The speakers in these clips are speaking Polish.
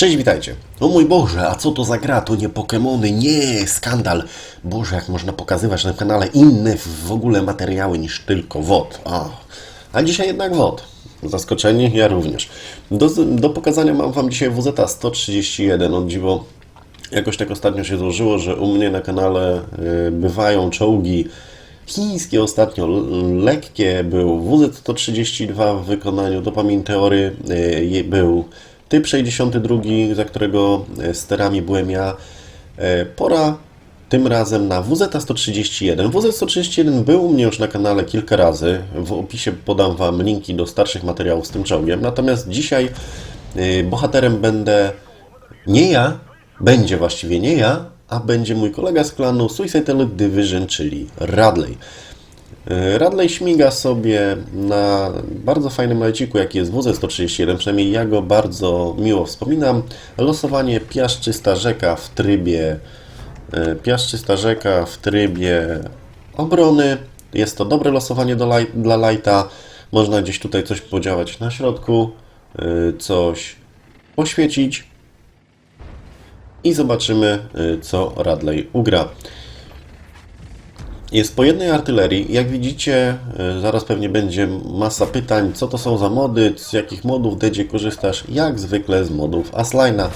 Cześć, witajcie. O mój Boże, a co to za gra? To nie Pokemony, nie, skandal. Boże, jak można pokazywać na kanale inne w ogóle materiały niż tylko WOD. A, a dzisiaj jednak WOD. Zaskoczeni? Ja również. Do, do pokazania mam Wam dzisiaj WZ 131. On dziwo, jakoś tak ostatnio się złożyło, że u mnie na kanale y, bywają czołgi chińskie ostatnio, lekkie, był WZ-132 w wykonaniu Dopamin Teory, y, był typ 62, za którego sterami byłem ja. Y, Pora tym razem na WZ-131. WZ-131 był u mnie już na kanale kilka razy. W opisie podam Wam linki do starszych materiałów z tym czołgiem. Natomiast dzisiaj y, bohaterem będę nie ja, będzie właściwie nie ja, a będzie mój kolega z klanu Suicide Elite Division, czyli Radley. Yy, Radley śmiga sobie na bardzo fajnym lajciku, jaki jest WZ-131, przynajmniej ja go bardzo miło wspominam. Losowanie Piaszczysta Rzeka w trybie yy, Piaszczysta Rzeka w trybie obrony. Jest to dobre losowanie do dla lighta. Można gdzieś tutaj coś podziałać na środku, yy, coś poświecić i zobaczymy, co Radley ugra. Jest po jednej artylerii. Jak widzicie, y, zaraz pewnie będzie masa pytań, co to są za mody, z jakich modów Dedzie korzystasz. Jak zwykle z modów Asline'a.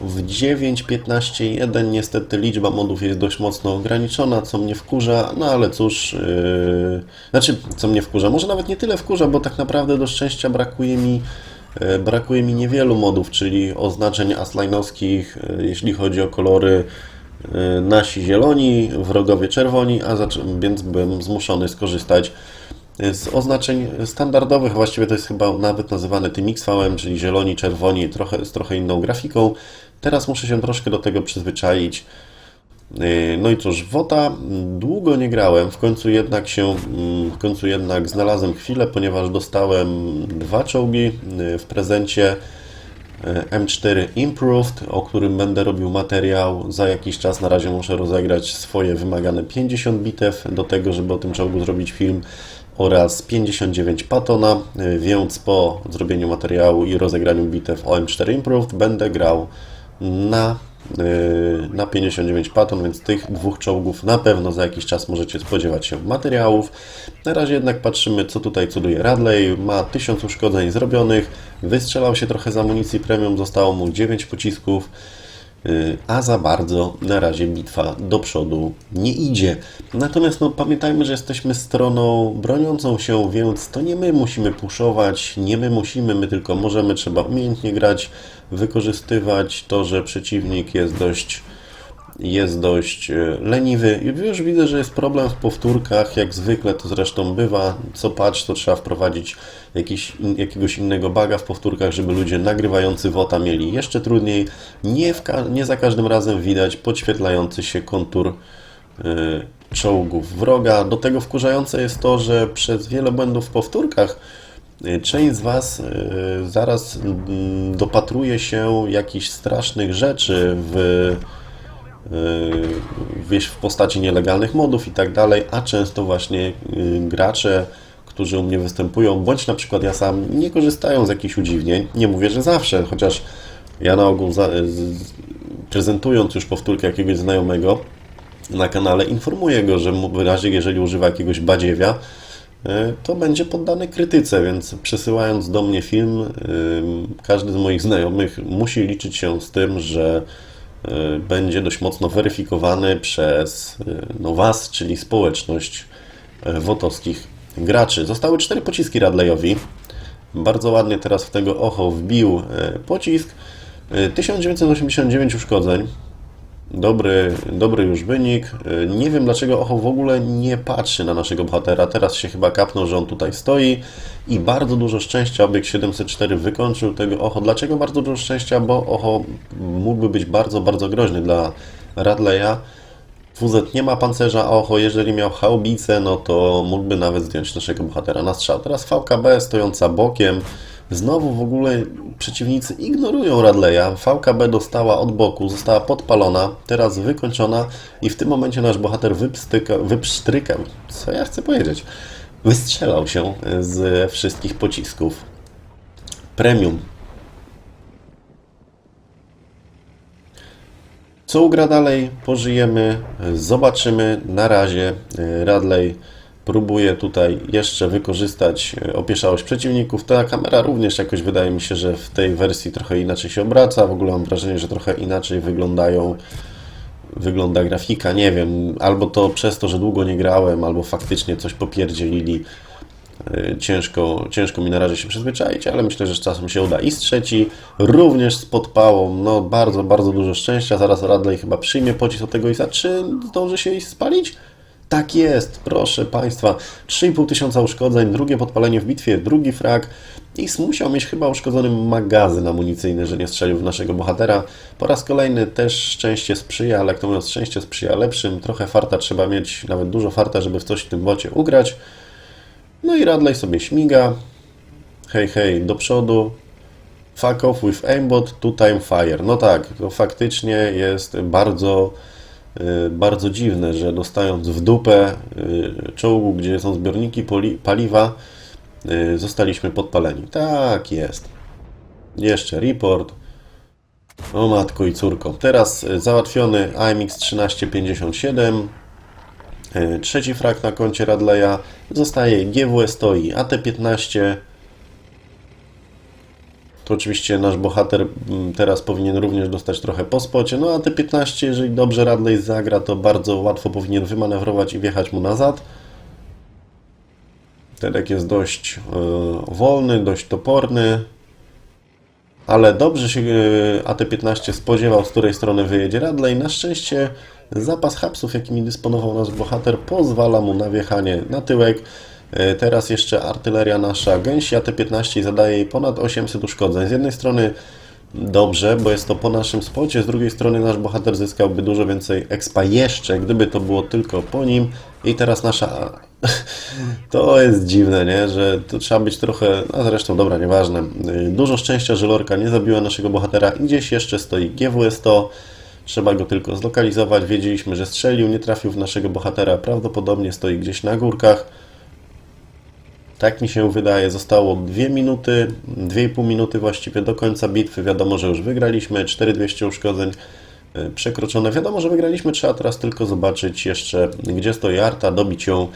W 9.15.1 niestety liczba modów jest dość mocno ograniczona, co mnie wkurza, no ale cóż, yy... znaczy, co mnie wkurza, może nawet nie tyle wkurza, bo tak naprawdę do szczęścia brakuje mi E, Brakuje mi niewielu modów, czyli oznaczeń aslajnowskich, e, jeśli chodzi o kolory e, nasi zieloni, wrogowie czerwoni, a więc byłem zmuszony skorzystać z oznaczeń standardowych. Właściwie to jest chyba nawet nazywane tym XVM, czyli zieloni, czerwoni, trochę, z trochę inną grafiką. Teraz muszę się troszkę do tego przyzwyczaić. Yy, No i cóż, WOTA długo nie grałem, w końcu jednak się, mm, w końcu jednak znalazłem chwilę, ponieważ dostałem dwa czołgi w prezencie M4 Improved, o którym będę robił materiał. Za jakiś czas na razie muszę rozegrać swoje wymagane 50 bitew do tego, żeby o tym czołgu zrobić film oraz 59 Patona, yy, więc po zrobieniu materiału i rozegraniu bitew o M4 Improved będę grał na na 59 paton, więc tych dwóch czołgów na pewno za jakiś czas możecie spodziewać się materiałów. Na razie jednak patrzymy, co tutaj cuduje Radley. Ma 1000 uszkodzeń zrobionych, wystrzelał się trochę z amunicji premium, zostało mu 9 pocisków, yy, a za bardzo na razie bitwa do przodu nie idzie. Natomiast no, pamiętajmy, że jesteśmy stroną broniącą się, więc to nie my musimy puszować, nie my musimy, my tylko możemy, trzeba umiejętnie grać, wykorzystywać to, że przeciwnik jest dość jest dość e, leniwy. Już widzę, że jest problem w powtórkach, jak zwykle to zresztą bywa. Co patch, to trzeba wprowadzić jakiś, jakiegoś innego baga w powtórkach, żeby ludzie nagrywający WOTA mieli jeszcze trudniej. Nie, nie za każdym razem widać podświetlający się kontur e, czołgów wroga. Do tego wkurzające jest to, że przez wiele błędów w powtórkach część z Was e, zaraz mm, dopatruje się jakichś strasznych rzeczy w yy, wiesz, w postaci nielegalnych modów i tak dalej, a często właśnie gracze, którzy u mnie występują, bądź na przykład ja sam, nie korzystają z jakichś udziwnień. Nie mówię, że zawsze, chociaż ja na ogół za, z, prezentując już powtórkę jakiegoś znajomego na kanale, informuję go, że w razie jeżeli używa jakiegoś badziewia, to będzie poddany krytyce, więc przesyłając do mnie film, yy, każdy z moich znajomych musi liczyć się z tym, że y, będzie dość mocno weryfikowany przez no, Was, czyli społeczność wotowskich graczy. Zostały cztery pociski Radleyowi. Bardzo ładnie teraz w tego ocho wbił pocisk. Y, 1989 uszkodzeń. Dobry, dobry już wynik. Y, Nie wiem dlaczego Ocho w ogóle nie patrzy na naszego bohatera. Teraz się chyba kapnął, że on tutaj stoi i bardzo dużo szczęścia. Obieg 704 wykończył tego Ocho. Dlaczego bardzo dużo szczęścia? Bo Ocho mógłby być bardzo, bardzo groźny dla Radleya. WZ nie ma pancerza, a Ocho jeżeli miał haubicę, no to mógłby nawet zdjąć naszego bohatera na strzał. Teraz VKB stojąca bokiem. Znowu w ogóle przeciwnicy ignorują Radleya. VKB dostała od boku, została podpalona, teraz wykończona i w tym momencie nasz bohater wypstyka. Co ja chcę powiedzieć? Wystrzelał się z wszystkich pocisków. Premium Co ugra dalej? Pożyjemy, zobaczymy. Na razie e, Radley próbuje tutaj jeszcze wykorzystać e, opieszałość przeciwników. Ta kamera również jakoś wydaje mi się, że w tej wersji trochę inaczej się obraca. W ogóle mam wrażenie, że trochę inaczej wyglądają wygląda grafika, nie wiem, albo to przez to, że długo nie grałem, albo faktycznie coś popierdzielili. Yy, Ciężko, ciężko mi na razie się przyzwyczaić, ale myślę, że z czasem się uda. I z trzeci, również z podpałą, no bardzo, bardzo dużo szczęścia. Zaraz Radley chyba przyjmie pocisk od tego Isa. Czy zdąży się Is spalić? Tak jest, proszę Państwa. 3,5 tysiąca uszkodzeń, drugie podpalenie w bitwie, drugi frag. Is musiał mieć chyba uszkodzony magazyn amunicyjny, że nie strzelił w naszego bohatera. Po raz kolejny też szczęście sprzyja, ale jak to mówiąc, szczęście sprzyja lepszym. Trochę farta trzeba mieć, nawet dużo farta, żeby w coś w tym bocie ugrać. No i Radley sobie śmiga. Hej, hej, do przodu. Fuck off with aimbot, two time fire. No tak, to faktycznie jest bardzo, bardzo dziwne, że dostając w dupę y, czołgu, gdzie są zbiorniki paliwa, y, zostaliśmy podpaleni. Tak jest. Jeszcze report. O matko i córko. Teraz y, załatwiony AMX 1357. Y, Trzeci frak na koncie Radleya. Zostaje GW stoi AT-15. To oczywiście nasz bohater mm, teraz powinien również dostać trochę po spocie. No a AT-15, jeżeli dobrze Radley zagra, to bardzo łatwo powinien wymanewrować i wjechać mu nazad. Terek jest dość e, wolny, dość toporny. Ale dobrze się e, AT-15 spodziewał, z której strony wyjedzie Radley. Na szczęście zapas hapsów, jakimi dysponował nasz bohater, pozwala mu na wjechanie na tyłek. E, Teraz jeszcze artyleria nasza gęsi AT-15 zadaje jej ponad 800 uszkodzeń. Z jednej strony dobrze, bo jest to po naszym spocie, z drugiej strony nasz bohater zyskałby dużo więcej expa jeszcze, gdyby to było tylko po nim. I teraz nasza... To jest dziwne, nie? Że to trzeba być trochę... A zresztą, dobra, nieważne. Y, Dużo szczęścia, że Lorka nie zabiła naszego bohatera. I gdzieś jeszcze stoi GW100. Trzeba go tylko zlokalizować. Wiedzieliśmy, że strzelił, nie trafił w naszego bohatera. Prawdopodobnie stoi gdzieś na górkach. Tak mi się wydaje, zostało 2 minuty, 2,5 minuty właściwie do końca bitwy. Wiadomo, że już wygraliśmy, 4200 uszkodzeń e, przekroczone. Wiadomo, że wygraliśmy, trzeba teraz tylko zobaczyć jeszcze, gdzie stoi Arta, dobić ją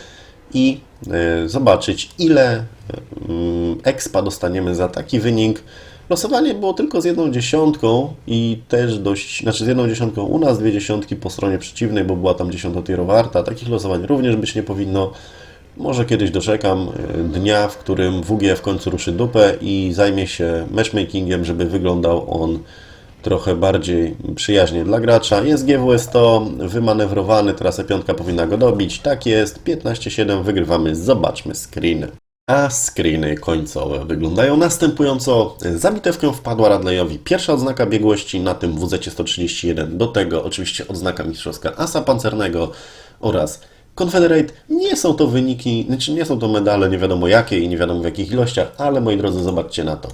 i e, zobaczyć, ile mm, expa dostaniemy za taki wynik. Losowanie było tylko z jedną dziesiątką i też dość, znaczy z jedną dziesiątką u nas, dwie dziesiątki po stronie przeciwnej, bo była tam dziesiątotierowa Arta. Takich losowań również być nie powinno. Może kiedyś doczekam e, dnia, w którym WG w końcu ruszy dupę i zajmie się matchmakingiem, żeby wyglądał on trochę bardziej przyjaźnie dla gracza. Jest GW100 wymanewrowany, teraz E5 powinna go dobić. Tak jest, 15-7 wygrywamy. Zobaczmy screeny. A screeny końcowe wyglądają następująco. Za bitewkę wpadła Radleyowi pierwsza odznaka biegłości na tym WZ-131. Do tego oczywiście odznaka mistrzowska asa pancernego oraz Confederate. Nie są to wyniki, znaczy nie są to medale nie wiadomo jakie i nie wiadomo w jakich ilościach, ale moi drodzy, zobaczcie na to.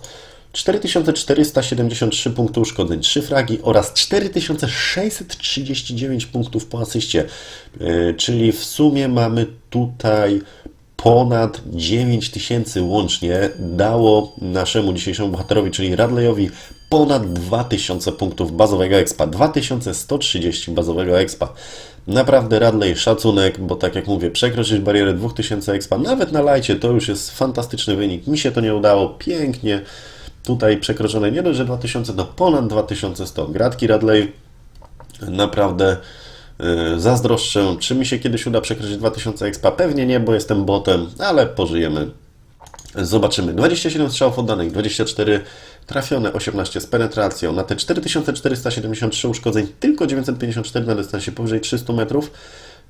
4473 punkty uszkodzeń, 3 fragi oraz 4639 punktów po asyście. Yy, Czyli w sumie mamy tutaj ponad 9000 łącznie dało naszemu dzisiejszemu bohaterowi, czyli Radleyowi, ponad 2000 punktów bazowego expa, 2130 bazowego expa. Naprawdę Radley szacunek, bo tak jak mówię, przekroczyć barierę 2000 expa, nawet na lajcie to już jest fantastyczny wynik. Mi się to nie udało, pięknie. Tutaj przekroczone nie dość, że 2000 do ponad 2100. Gratki Radley, naprawdę zazdroszczę. Czy mi się kiedyś uda przekroczyć 2000 expa? Pewnie nie, bo jestem botem, ale pożyjemy. Zobaczymy. 27 strzałów oddanych, 24 trafione, 18 z penetracją. Na te 4473 uszkodzeń tylko 954 na dystansie powyżej 300 metrów.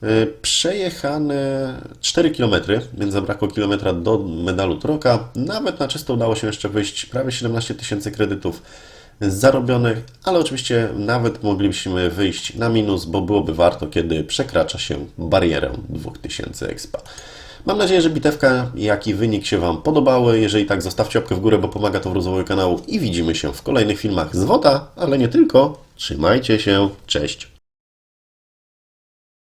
Yy, Przejechane 4 km, więc zabrakło kilometra do medalu Troka. Nawet na czysto udało się jeszcze wyjść prawie 17 tysięcy kredytów zarobionych, ale oczywiście nawet moglibyśmy wyjść na minus, bo byłoby warto, kiedy przekracza się barierę 2000 expa. Mam nadzieję, że bitewka, jak i wynik się Wam podobały. Jeżeli tak, zostawcie łapkę w górę, bo pomaga to w rozwoju kanału i widzimy się w kolejnych filmach z WOTA, ale nie tylko. Trzymajcie się, cześć!